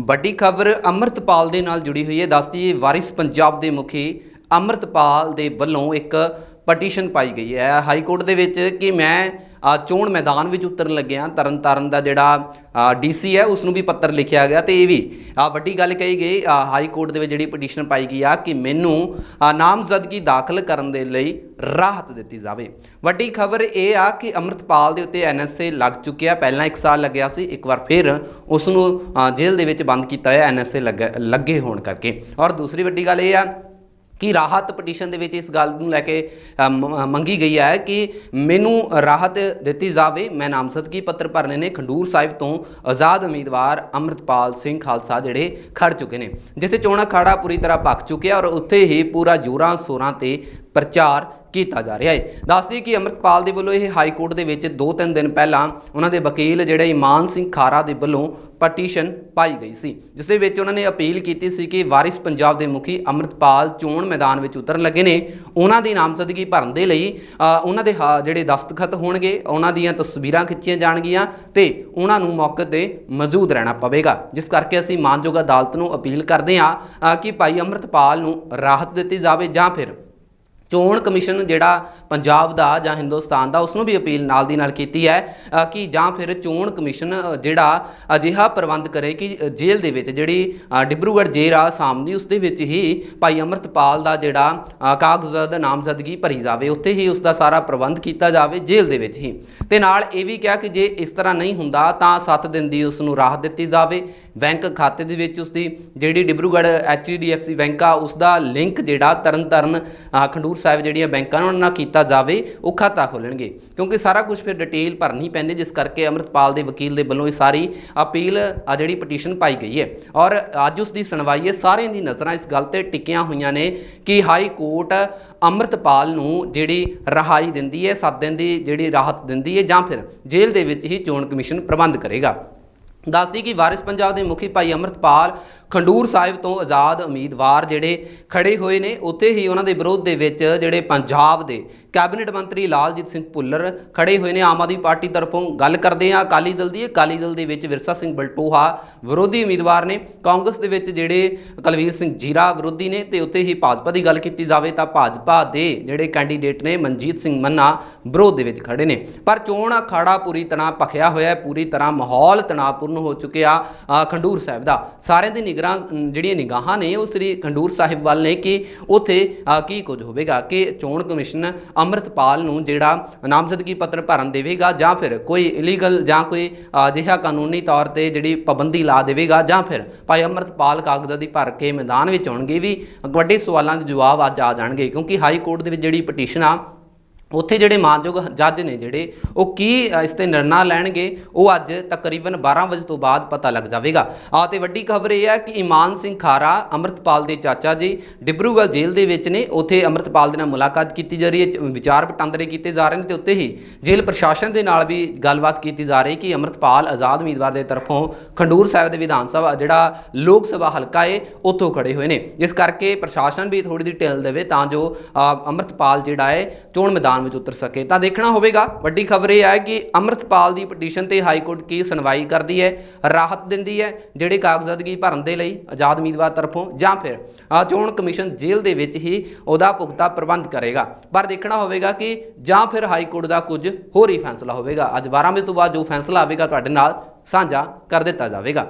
ਵੱਡੀ ਖਬਰ ਅੰਮ੍ਰਿਤਪਾਲ ਦੇ ਨਾਲ ਜੁੜੀ ਹੋਈ ਹੈ। ਦੱਸਦੀ ਵਾਰਿਸ ਪੰਜਾਬ ਦੇ ਮੁਖੀ ਅੰਮ੍ਰਿਤਪਾਲ ਦੇ ਵੱਲੋਂ ਇੱਕ ਪਟੀਸ਼ਨ ਪਾਈ ਗਈ ਹੈ। ਹਾਈ ਕੋਰਟ ਦੇ ਵਿੱਚ ਕਿ ਮੈਂ ਚੋਣ ਮੈਦਾਨ ਵਿੱਚ ਉਤਰਨ ਲੱਗਿਆ ਤਰਨਤਾਰਨ ਦਾ ਜਿਹੜਾ ਡੀਸੀ ਹੈ ਉਸ ਨੂੰ ਵੀ ਪੱਤਰ ਲਿਖਿਆ ਗਿਆ ਤੇ ਇਹ ਵੀ ਵੱਡੀ ਗੱਲ ਕਹੀ ਗਈ ਹਾਈ ਕੋਰਟ ਦੇ ਵਿੱਚ ਜਿਹੜੀ ਪਟੀਸ਼ਨ ਪਾਈ ਗਈ ਆ ਕਿ ਮੈਨੂੰ ਨਾਮਜ਼ਦਗੀ ਦਾਖਲ ਕਰਨ ਦੇ ਲਈ ਰਾਹਤ ਦਿੱਤੀ ਜਾਵੇ। ਵੱਡੀ ਖਬਰ ਇਹ ਆ ਕਿ ਅੰਮ੍ਰਿਤਪਾਲ ਦੇ ਉੱਤੇ ਐਨਐਸਏ ਲੱਗ ਚੁੱਕਿਆ ਪਹਿਲਾਂ 1 ਸਾਲ ਲੱਗਿਆ ਸੀ, ਇੱਕ ਵਾਰ ਫਿਰ ਉਸ ਨੂੰ ਜੇਲ੍ਹ ਦੇ ਵਿੱਚ ਬੰਦ ਕੀਤਾ ਹੋਇਆ ਐਨਐਸਏ ਲੱਗੇ ਹੋਣ ਕਰਕੇ। ਔਰ ਦੂਸਰੀ ਵੱਡੀ ਗੱਲ ਇਹ ਆ ਕਿ ਰਾਹਤ ਪਟੀਸ਼ਨ ਦੇ ਵਿੱਚ ਇਸ ਗੱਲ ਨੂੰ ਲੈ ਕੇ ਮੰਗੀ ਗਈ ਹੈ ਕਿ ਮੈਨੂੰ ਰਾਹਤ ਦਿੱਤੀ ਜਾਵੇ। ਮੈਂ ਨਾਮਜ਼ਦਗੀ ਪੱਤਰ ਭਰਨੇ ਨੇ ਖੰਡੂਰ ਸਾਹਿਬ ਤੋਂ ਆਜ਼ਾਦ ਉਮੀਦਵਾਰ ਅੰਮ੍ਰਿਤਪਾਲ ਸਿੰਘ ਖਾਲਸਾ ਜਿਹੜੇ ਖੜ ਚੁੱਕੇ ਨੇ। ਜਿੱਥੇ ਚੋਣ ਅਖਾੜਾ ਪੂਰੀ ਤਰ੍ਹਾਂ ਭਖ ਚੁੱਕਿਆ ਔਰ ਉੱਥੇ ਹੀ ਪੂਰਾ ਜੋਰਾਂ ਸੋਰਾਂ ਤੇ ਪ੍ਰਚਾਰ ਕੀਤਾ ਜਾ ਰਿਹਾ ਹੈ। ਦੱਸਦੀ ਕਿ ਅੰਮ੍ਰਿਤਪਾਲ ਦੇ ਵੱਲੋਂ ਇਹ ਹਾਈ ਕੋਰਟ ਦੇ ਵਿੱਚ 2-3 ਦਿਨ ਪਹਿਲਾਂ ਉਹਨਾਂ ਦੇ ਵਕੀਲ ਜਿਹੜੇ ਇਮਾਨ ਸਿੰਘ ਖਾਰਾ ਦੇ ਵੱਲੋਂ ਪਟੀਸ਼ਨ ਪਾਈ ਗਈ ਸੀ। ਜਿਸ ਦੇ ਵਿੱਚ ਉਹਨਾਂ ਨੇ ਅਪੀਲ ਕੀਤੀ ਸੀ ਕਿ ਵਾਰਿਸ ਪੰਜਾਬ ਦੇ ਮੁਖੀ ਅੰਮ੍ਰਿਤਪਾਲ ਚੋਣ ਮੈਦਾਨ ਵਿੱਚ ਉਤਰਨ ਲੱਗੇ ਨੇ। ਉਹਨਾਂ ਦੀ ਨਾਮਜ਼ਦਗੀ ਭਰਨ ਦੇ ਲਈ ਉਹਨਾਂ ਦੇ ਹਾ- ਜਿਹੜੇ ਦਸਤਖਤ ਹੋਣਗੇ, ਉਹਨਾਂ ਦੀਆਂ ਤਸਵੀਰਾਂ ਖਿੱਚੀਆਂ ਜਾਣਗੀਆਂ ਤੇ ਉਹਨਾਂ ਨੂੰ ਮੌਕੇ ਤੇ ਮੌਜੂਦ ਰਹਿਣਾ ਪਵੇਗਾ। ਜਿਸ ਕਰਕੇ ਅਸੀਂ ਮਾਨਯੋਗ ਅਦਾਲਤ ਨੂੰ ਅਪੀਲ ਕਰਦੇ ਹਾਂ ਕਿ ਭਾਈ ਅੰਮ੍ਰਿਤਪਾਲ ਨੂੰ ਰਾਹਤ ਦਿੱਤੀ ਜਾਵੇ ਜਾਂ ਫਿਰ ਚੋਣ ਕਮਿਸ਼ਨ ਜਿਹੜਾ ਪੰਜਾਬ ਦਾ ਜਾਂ ਹਿੰਦੁਸਤਾਨ ਦਾ ਉਸ ਨੂੰ ਵੀ ਅਪੀਲ ਨਾਲ ਦੀ ਨਾਲ ਕੀਤੀ ਹੈ ਕਿ ਜਾਂ ਫਿਰ ਚੋਣ ਕਮਿਸ਼ਨ ਜਿਹੜਾ ਅਜਿਹਾ ਪ੍ਰਬੰਧ ਕਰੇ ਕਿ ਜੇਲ੍ਹ ਦੇ ਵਿੱਚ ਜਿਹੜੀ ਡਿਬਰੂਗੜ੍ਹ ਜੇਲ੍ਹ ਆ ਆਸਾਮ ਦੀ ਉਸ ਦੇ ਵਿੱਚ ਹੀ ਭਾਈ ਅੰਮ੍ਰਿਤਪਾਲ ਦਾ ਜਿਹੜਾ ਅ, ਨਾਮਜ਼ਦਗੀ ਭਰੀ ਜਾਵੇ ਉੱਥੇ ਹੀ ਉਸ ਦਾ ਸਾਰਾ ਪ੍ਰਬੰਧ ਕੀਤਾ ਜਾਵੇ ਜੇਲ੍ਹ ਦੇ ਵਿੱਚ ਹੀ। ਤੇ ਨਾਲ ਇਹ ਵੀ ਕਿਹਾ ਕਿ ਜੇ ਇਸ ਤਰ੍ਹਾਂ ਨਹੀਂ ਹੁੰਦਾ ਤਾਂ 7 ਦਿਨ ਦੀ ਉਸ ਨੂੰ ਰਾਹਤ ਦਿੱਤੀ ਜਾਵੇ। ਬੈਂਕ ਖਾਤੇ ਦੇ ਵਿੱਚ ਉਸ ਦੀ ਜਿਹੜੀ ਡਿਬਰੂਗੜ੍ਹ ਐਚਡੀਐਫਸੀ ਬੈਂਕ ਆ ਉਸ ਦਾ ਲਿੰਕ ਜਿਹੜਾ ਤਰਨਤਾਰਨ ਅ, ਖੰਡੂਰ ਸਾਹਿਬ ਜਿਹੜੀਆਂ ਬੈਂਕਾਂ ਉਹਨਾਂ ਨਾਲ ਕੀਤਾ ਜਾਵੇ ਉਹ ਖਾਤਾ ਖੋਲਣਗੇ ਕਿਉਂਕਿ ਸਾਰਾ ਕੁਝ ਫਿਰ ਡਿਟੇਲ ਭਰਨੀ ਪੈਂਦੀ ਜਿਸ ਕਰਕੇ ਅੰਮ੍ਰਿਤਪਾਲ ਦੇ ਵਕੀਲ ਦੇ ਵੱਲੋਂ ਇਹ ਸਾਰੀ ਅਪੀਲ ਆ ਜਿਹੜੀ ਪਟੀਸ਼ਨ ਪਾਈ ਗਈ ਹੈ। ਔਰ ਅੱਜ ਉਸ ਦੀ ਸੁਣਵਾਈ ਹੈ ਸਾਰਿਆਂ ਦੀ ਨਜ਼ਰਾਂ ਇਸ ਗੱਲ ਤੇ ਟਿਕੀਆਂ ਹੋਈਆਂ ਨੇ ਕਿ ਹਾਈ ਕੋਰਟ ਅੰਮ੍ਰਿਤਪਾਲ ਨੂੰ ਜਿਹੜੀ ਰਹਾਈ ਦਿੰਦੀ ਹੈ 7 ਦਿਨ ਦੀ ਜਿਹੜੀ ਰਾਹਤ ਦਿੰਦੀ ਹੈ ਜਾਂ ਫਿਰ ਜੇਲ੍ਹ ਦੇ ਵਿੱਚ ਹੀ ਚੋਣ ਕਮਿਸ਼ਨ ਪ੍ਰਬੰਧ ਕਰੇਗਾ। ਦੱਸਦੀ ਕਿ ਵਾਰਿਸ ਪੰਜਾਬ ਦੇ ਮੁਖੀ ਭਾਈ ਅੰਮ੍ਰਿਤਪਾਲ ਖੰਡੂਰ ਸਾਹਿਬ ਤੋਂ ਆਜ਼ਾਦ ਉਮੀਦਵਾਰ ਜਿਹੜੇ ਖੜੇ ਹੋਏ ਨੇ, ਉੱਥੇ ਹੀ ਉਹਨਾਂ ਦੇ ਵਿਰੋਧ ਦੇ ਵਿੱਚ ਜਿਹੜੇ ਪੰਜਾਬ ਦੇ ਕੈਬਨਿਟ ਮੰਤਰੀ ਲਾਲਜੀਤ ਸਿੰਘ ਭੁੱਲਰ ਖੜੇ ਹੋਏ ਨੇ। ਆਮ ਆਦਮੀ ਪਾਰਟੀ ਤਰਫੋਂ ਗੱਲ ਕਰਦੇ ਆ ਅਕਾਲੀ ਦਲ ਦੀ ਅਕਾਲੀ ਦਲ ਦੇ ਵਿੱਚ ਵਿਰਸਾ ਸਿੰਘ ਬਲਟੋਹਾ ਵਿਰੋਧੀ ਉਮੀਦਵਾਰ ਨੇ। ਕਾਂਗਰਸ ਦੇ ਵਿੱਚ ਜਿਹੜੇ ਕੁਲਵੀਰ ਸਿੰਘ ਜੀਰਾ ਵਿਰੋਧੀ ਨੇ ਤੇ ਉੱਥੇ ਹੀ ਭਾਜਪਾ ਦੀ ਗੱਲ ਕੀਤੀ ਜਾਵੇ ਤਾਂ ਭਾਜਪਾ ਦੇ ਜਿਹੜੇ ਕੈਂਡੀਡੇਟ ਨੇ ਮਨਜੀਤ ਸਿੰਘ ਮੰਨਾ ਵਿਰੋਧ ਦੇ ਵਿੱਚ ਖੜੇ ਨੇ। ਪਰ ਚੋਣ ਅਖਾੜਾ ਪੂਰੀ ਤਰ੍ਹਾਂ ਭਖਿਆ ਹੋਇਆ ਹੈ। ਪੂਰੀ ਤਰ੍ਹਾਂ ਮਾਹੌਲ ਤਣਾਅਪੂਰਨ ਹੋ ਚੁੱਕਿਆ ਖੰਡੂਰ ਸਾਹਿਬ ਦਾ। ਸਾਰਿਆਂ ਦੀ ਨਿਗਰ ਅਮ, ਜਿਹੜੀਆਂ ਨਿਗਾਹਾਂ ਨੇ ਉਹ ਸ੍ਰੀ ਖੰਡੂਰ ਸਾਹਿਬ ਵੱਲ ਨੇ ਕਿ ਉੱਥੇ ਕੀ ਕੁਝ ਹੋਵੇਗਾ? ਕਿ ਚੋਣ ਕਮਿਸ਼ਨ ਅੰਮ੍ਰਿਤਪਾਲ ਨੂੰ ਜਿਹੜਾ ਨਾਮਜ਼ਦਗੀ ਪੱਤਰ ਭਰਨ ਦੇਵੇਗਾ ਜਾਂ ਫਿਰ ਕੋਈ ਇਲੀਗਲ ਜਾਂ ਕੋਈ ਅਜਿਹਾ ਕਾਨੂੰਨੀ ਤੌਰ ਤੇ ਜਿਹੜੀ ਪਾਬੰਦੀ ਲਾ ਦੇਵੇਗਾ ਜਾਂ ਫਿਰ ਭਾਈ ਅੰਮ੍ਰਿਤਪਾਲ ਕਾਗਜ਼ਾਂ ਦੀ ਭਰ ਕੇ ਮੈਦਾਨ ਵਿੱਚ ਆਉਣਗੇ ਵੀ ਵੱਡੇ ਸਵਾਲਾਂ ਦੇ ਜਵਾਬ ਅੱਜ ਆ ਜਾਣਗੇ ਕਿਉਂਕਿ ਹਾਈ ਕੋਰਟ ਦੇ ਵਿੱਚ ਜਿਹੜੀ ਪਟੀਸ਼ਨ ਆ ਉੱਥੇ ਜਿਹੜੇ ਮਾਨਯੋਗ ਜੱਜ ਨੇ ਜਿਹੜੇ ਉਹ ਕੀ ਇਸ ਤੇ ਨਿਰਣਾ ਲੈਣਗੇ ਉਹ ਅੱਜ ਤਕਰੀਬਨ 12 ਵਜੇ ਤੋਂ ਬਾਅਦ ਪਤਾ ਲੱਗ ਜਾਵੇਗਾ। ਆ ਤੇ ਵੱਡੀ ਖਬਰ ਇਹ ਹੈ ਕਿ ਇਮਾਨ ਸਿੰਘ ਖਾਰਾ ਅੰਮ੍ਰਿਤਪਾਲ ਦੇ ਚਾਚਾ ਜੀ ਡਿਬਰੂਗੜ੍ਹ ਜੇਲ੍ਹ ਦੇ ਵਿੱਚ ਨੇ। ਉੱਥੇ ਅੰਮ੍ਰਿਤਪਾਲ ਦੇ ਨਾਲ ਮੁਲਾਕਾਤ ਕੀਤੀ ਜਾ ਰਹੀ ਹੈ ਵਿਚਾਰ ਵਟਾਂਦਰੇ ਕੀਤੇ ਜਾ ਰਹੇ ਨੇ ਤੇ ਉੱਤੇ ਹੀ ਜੇਲ੍ਹ ਪ੍ਰਸ਼ਾਸਨ ਦੇ ਨਾਲ ਵੀ ਗੱਲਬਾਤ ਕੀਤੀ ਜਾ ਰਹੀ ਕਿ ਅੰਮ੍ਰਿਤਪਾਲ ਆਜ਼ਾਦ ਉਮੀਦਵਾਰ ਦੇ ਤਰਫੋਂ ਖੰਡੂਰ ਸਾਹਿਬ ਦੇ ਵਿਧਾਨ ਸਭਾ ਜਿਹੜਾ ਲੋਕ ਸਭਾ ਹਲਕਾ ਏ ਉੱਥੋਂ ਖੜੇ ਹੋਏ ਨੇ। ਇਸ ਕਰਕੇ ਪ੍ਰਸ਼ਾਸਨ ਵੀ ਥੋੜੀ ਜਿਹੀ ਢਿੱਲ ਦੇਵੇ ਤਾਂ ਜੋ ਅ, ਅੰਮ੍ਰਿਤਪਾਲ ਜਿਹੜਾ ਹੈ ਚੋਣ ਮੈਦਾਨ ਵਿੱਚ ਉਤਰ ਸਕੇ। ਤਾਂ ਦੇਖਣਾ ਹੋਵੇਗਾ, ਵੱਡੀ ਖਬਰ ਇਹ ਹੈ ਕਿ ਅੰਮ੍ਰਿਤਪਾਲ ਦੀ ਪਟੀਸ਼ਨ ਤੇ ਹਾਈ ਕੋਰਟ ਕੀ ਸੁਣਵਾਈ ਕਰਦੀ ਹੈ, ਰਾਹਤ ਦਿੰਦੀ ਹੈ ਜਿਹੜੇ ਕਾਗਜ਼ਾਤਗੀ ਭਰਨ ਦੇ ਲਈ ਆਜ਼ਾਦ ਉਮੀਦਵਾਰ ਤਰਫੋਂ ਜਾਂ ਫਿਰ ਚੋਣ ਕਮਿਸ਼ਨ ਜੇਲ੍ਹ ਦੇ ਵਿੱਚ ਹੀ ਉਹਦਾ ਪੁਖਤਾ ਪ੍ਰਬੰਧ ਕਰੇਗਾ। ਪਰ ਦੇਖਣਾ ਹੋਵੇਗਾ ਕਿ ਜਾਂ ਫਿਰ ਹਾਈ ਕੋਰਟ ਦਾ ਕੁਝ ਹੋਰ ਹੀ ਫੈਸਲਾ ਹੋਵੇਗਾ। ਅੱਜ 12 ਵਜੇ ਤੋਂ ਬਾਅਦ ਜੋ ਫੈਸਲਾ ਆਵੇਗਾ ਤੁਹਾਡੇ ਨਾਲ ਸਾਂਝਾ ਕਰ ਦਿੱਤਾ ਜਾਵੇਗਾ।